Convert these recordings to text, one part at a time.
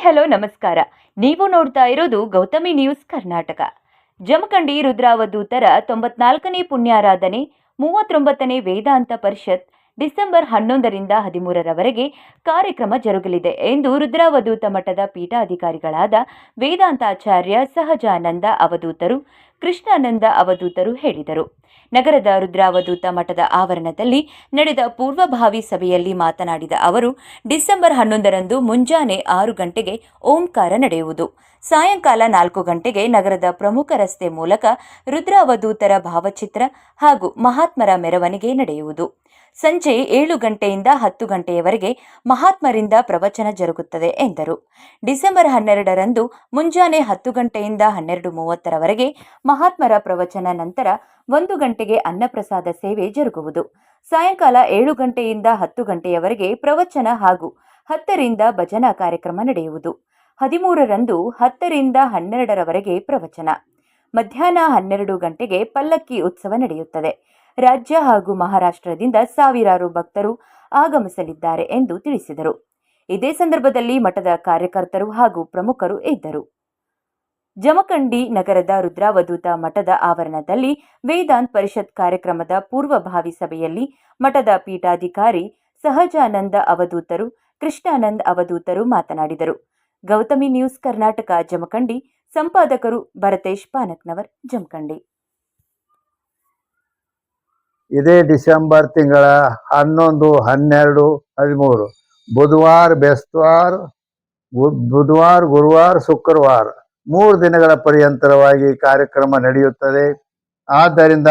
Hello, ನಮಸ್ಕಾರ. ನೀವು ನೋಡ್ತಾ ಇರೋದು ಗೌತಮಿ ನ್ಯೂಸ್ ಕರ್ನಾಟಕ. ಜಮಖಂಡಿ ರುದ್ರಾವಧೂತರ ತೊಂಬತ್ನಾಲ್ಕನೇ ಪುಣ್ಯಾರಾಧನೆ, ಮೂವತ್ತೊಂಬತ್ತನೇ ವೇದಾಂತ ಪರಿಷತ್ ಡಿಸೆಂಬರ್ ಹನ್ನೊಂದರಿಂದ ಹದಿಮೂರರವರೆಗೆ ಕಾರ್ಯಕ್ರಮ ಜರುಗಲಿದೆ ಎಂದು ರುದ್ರಾವಧೂತ ಮಠದ ಪೀಠಾಧಿಕಾರಿಗಳಾದ ವೇದಾಂತಾಚಾರ್ಯ ಸಹಜಾನಂದ ಅವಧೂತರು ಕೃಷ್ಣಾನಂದ ಅವಧೂತರು ಹೇಳಿದರು. ನಗರದ ರುದ್ರಾವಧೂತ ಮಠದ ಆವರಣದಲ್ಲಿ ನಡೆದ ಪೂರ್ವಭಾವಿ ಸಭೆಯಲ್ಲಿ ಮಾತನಾಡಿದ ಅವರು, ಡಿಸೆಂಬರ್ ಹನ್ನೊಂದರಂದು ಮುಂಜಾನೆ ಆರು ಗಂಟೆಗೆ ಓಂಕಾರ ನಡೆಯುವುದು. ಸಾಯಂಕಾಲ ನಾಲ್ಕು ಗಂಟೆಗೆ ನಗರದ ಪ್ರಮುಖ ರಸ್ತೆ ಮೂಲಕ ರುದ್ರಾವಧೂತರ ಭಾವಚಿತ್ರ ಹಾಗೂ ಮಹಾತ್ಮರ ಮೆರವಣಿಗೆ ನಡೆಯುವುದು. ಸಂಜೆ ಏಳು ಗಂಟೆಯಿಂದ ಹತ್ತು ಗಂಟೆಯವರೆಗೆ ಮಹಾತ್ಮರಿಂದ ಪ್ರವಚನ ಜರುಗುತ್ತದೆ ಎಂದರು. ಡಿಸೆಂಬರ್ ಹನ್ನೆರಡರಂದು ಮುಂಜಾನೆ ಹತ್ತು ಗಂಟೆಯಿಂದ ಹನ್ನೆರಡು ಮೂವತ್ತರವರೆಗೆ ಮಹಾತ್ಮರ ಪ್ರವಚನ ನಂತರ ಒಂದು ಗಂಟೆಗೆ ಅನ್ನಪ್ರಸಾದ ಸೇವೆ ಜರುಗುವುದು. ಸಾಯಂಕಾಲ ಏಳು ಗಂಟೆಯಿಂದ ಹತ್ತು ಗಂಟೆಯವರೆಗೆ ಪ್ರವಚನ ಹಾಗೂ ಹತ್ತರಿಂದ ಭಜನಾ ಕಾರ್ಯಕ್ರಮ ನಡೆಯುವುದು. ಹದಿಮೂರರಂದು ಹತ್ತರಿಂದ ಹನ್ನೆರಡರವರೆಗೆ ಪ್ರವಚನ. ಮಧ್ಯಾಹ್ನ ಹನ್ನೆರಡು ಗಂಟೆಗೆ ಪಲ್ಲಕ್ಕಿ ಉತ್ಸವ ನಡೆಯುತ್ತದೆ. ರಾಜ್ಯ ಹಾಗೂ ಮಹಾರಾಷ್ಟ್ರದಿಂದ ಸಾವಿರಾರು ಭಕ್ತರು ಆಗಮಿಸಲಿದ್ದಾರೆ ಎಂದು ತಿಳಿಸಿದರು. ಇದೇ ಸಂದರ್ಭದಲ್ಲಿ ಮಠದ ಕಾರ್ಯಕರ್ತರು ಹಾಗೂ ಪ್ರಮುಖರು ಇದ್ದರು. ಜಮಖಂಡಿ ನಗರದ ರುದ್ರಾವಧೂತ ಮಠದ ಆವರಣದಲ್ಲಿ ವೇದಾಂತ್ ಪರಿಷತ್ ಕಾರ್ಯಕ್ರಮದ ಪೂರ್ವಭಾವಿ ಸಭೆಯಲ್ಲಿ ಮಠದ ಪೀಠಾಧಿಕಾರಿ ಸಹಜಾನಂದ ಅವಧೂತರು, ಕೃಷ್ಣಾನಂದ್ ಅವಧೂತರು ಮಾತನಾಡಿದರು. ಗೌತಮಿ ನ್ಯೂಸ್ ಕರ್ನಾಟಕ, ಜಮಖಂಡಿ. ಸಂಪಾದಕರು ಭರತೇಶ್ ಪಾನಕ್ನವರ್, ಜಮಖಂಡಿ. ಇದೇ ಡಿಸೆಂಬರ್ ತಿಂಗಳ ಹನ್ನೊಂದು, ಹನ್ನೆರಡು, ಹದಿಮೂರು. ಬುಧವಾರ ಬೆಸ್ತವಾರ ಬುಧವಾರ, ಗುರುವಾರ, ಶುಕ್ರವಾರ. ಮೂರು ದಿನಗಳ ಪರ್ಯಂತರವಾಗಿ ಕಾರ್ಯಕ್ರಮ ನಡೆಯುತ್ತದೆ. ಆದ್ದರಿಂದ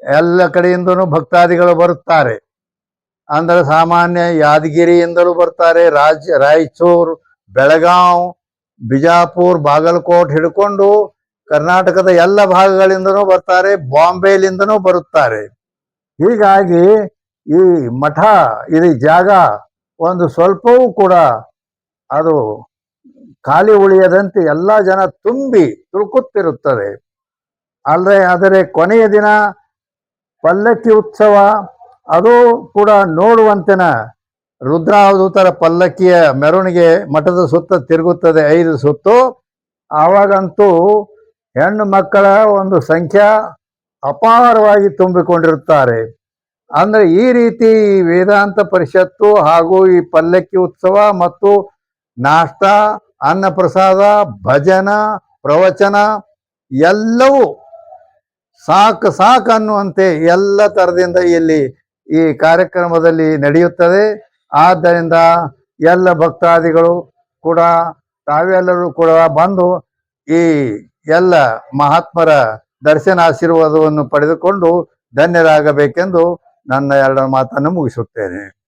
ಎಲ್ಲ ಕಡೆಯಿಂದನೂ ಭಕ್ತಾದಿಗಳು ಬರುತ್ತಾರೆ. ಅಂದರೆ ಸಾಮಾನ್ಯ ಯಾದಗಿರಿಯಿಂದಲೂ ಬರ್ತಾರೆ. ರಾಜ್ಯ ರಾಯಚೂರು ಬೆಳಗಾವ್ ಬಿಜಾಪುರ್, ಬಾಗಲಕೋಟ್ ಹಿಡ್ಕೊಂಡು ಕರ್ನಾಟಕದ ಎಲ್ಲ ಭಾಗಗಳಿಂದನೂ ಬರ್ತಾರೆ. ಬಾಂಬೆಲಿಂದನೂ ಬರುತ್ತಾರೆ. ಹೀಗಾಗಿ ಈ ಮಠ ಇದು ಜಾಗ ಒಂದು ಸ್ವಲ್ಪವೂ ಕೂಡ ಅದು ಖಾಲಿ ಉಳಿಯದಂತೆ ಎಲ್ಲ ಜನ ತುಂಬಿ ತುಳುಕುತ್ತಿರುತ್ತದೆ. ಅಲ್ಲದೆ ಆದರೆ ಕೊನೆಯ ದಿನ ಪಲ್ಲಕ್ಕಿ ಉತ್ಸವ, ಅದು ಕೂಡ ನೋಡುವಂತೆನ ರುದ್ರಾವಧೂತರ ಪಲ್ಲಕ್ಕಿಯ ಮೆರವಣಿಗೆ ಮಠದ ಸುತ್ತ ತಿರುಗುತ್ತದೆ ಐದು ಸುತ್ತು. ಆವಾಗಂತೂ ಹೆಣ್ಣು ಮಕ್ಕಳ ಒಂದು ಸಂಖ್ಯಾ ಅಪಾರವಾಗಿ ತುಂಬಿಕೊಂಡಿರುತ್ತಾರೆ. ಅಂದ್ರೆ ಈ ರೀತಿ ವೇದಾಂತ ಪರಿಷತ್ತು ಹಾಗೂ ಈ ಪಲ್ಲಕ್ಕಿ ಉತ್ಸವ ಮತ್ತು ನಾಷ್ಟ ಅನ್ನಪ್ರಸಾದ, ಭಜನ, ಪ್ರವಚನ ಎಲ್ಲವೂ ಸಾಕು ಸಾಕು ಅನ್ನುವಂತೆ ಎಲ್ಲ ಥರದಿಂದ ಇಲ್ಲಿ ಈ ಕಾರ್ಯಕ್ರಮದಲ್ಲಿ ನಡೆಯುತ್ತದೆ. ಆದ್ದರಿಂದ ಎಲ್ಲ ಭಕ್ತಾದಿಗಳು ಕೂಡ ತಾವೆಲ್ಲರೂ ಕೂಡ ಬಂದು ಈ ಎಲ್ಲ ಮಹಾತ್ಮರ ದರ್ಶನ ಆಶೀರ್ವಾದವನ್ನು ಪಡೆದುಕೊಂಡು ಧನ್ಯರಾಗಬೇಕೆಂದು ನನ್ನ ಎರಡು ಮಾತನ್ನು ಮುಗಿಸುತ್ತೇನೆ.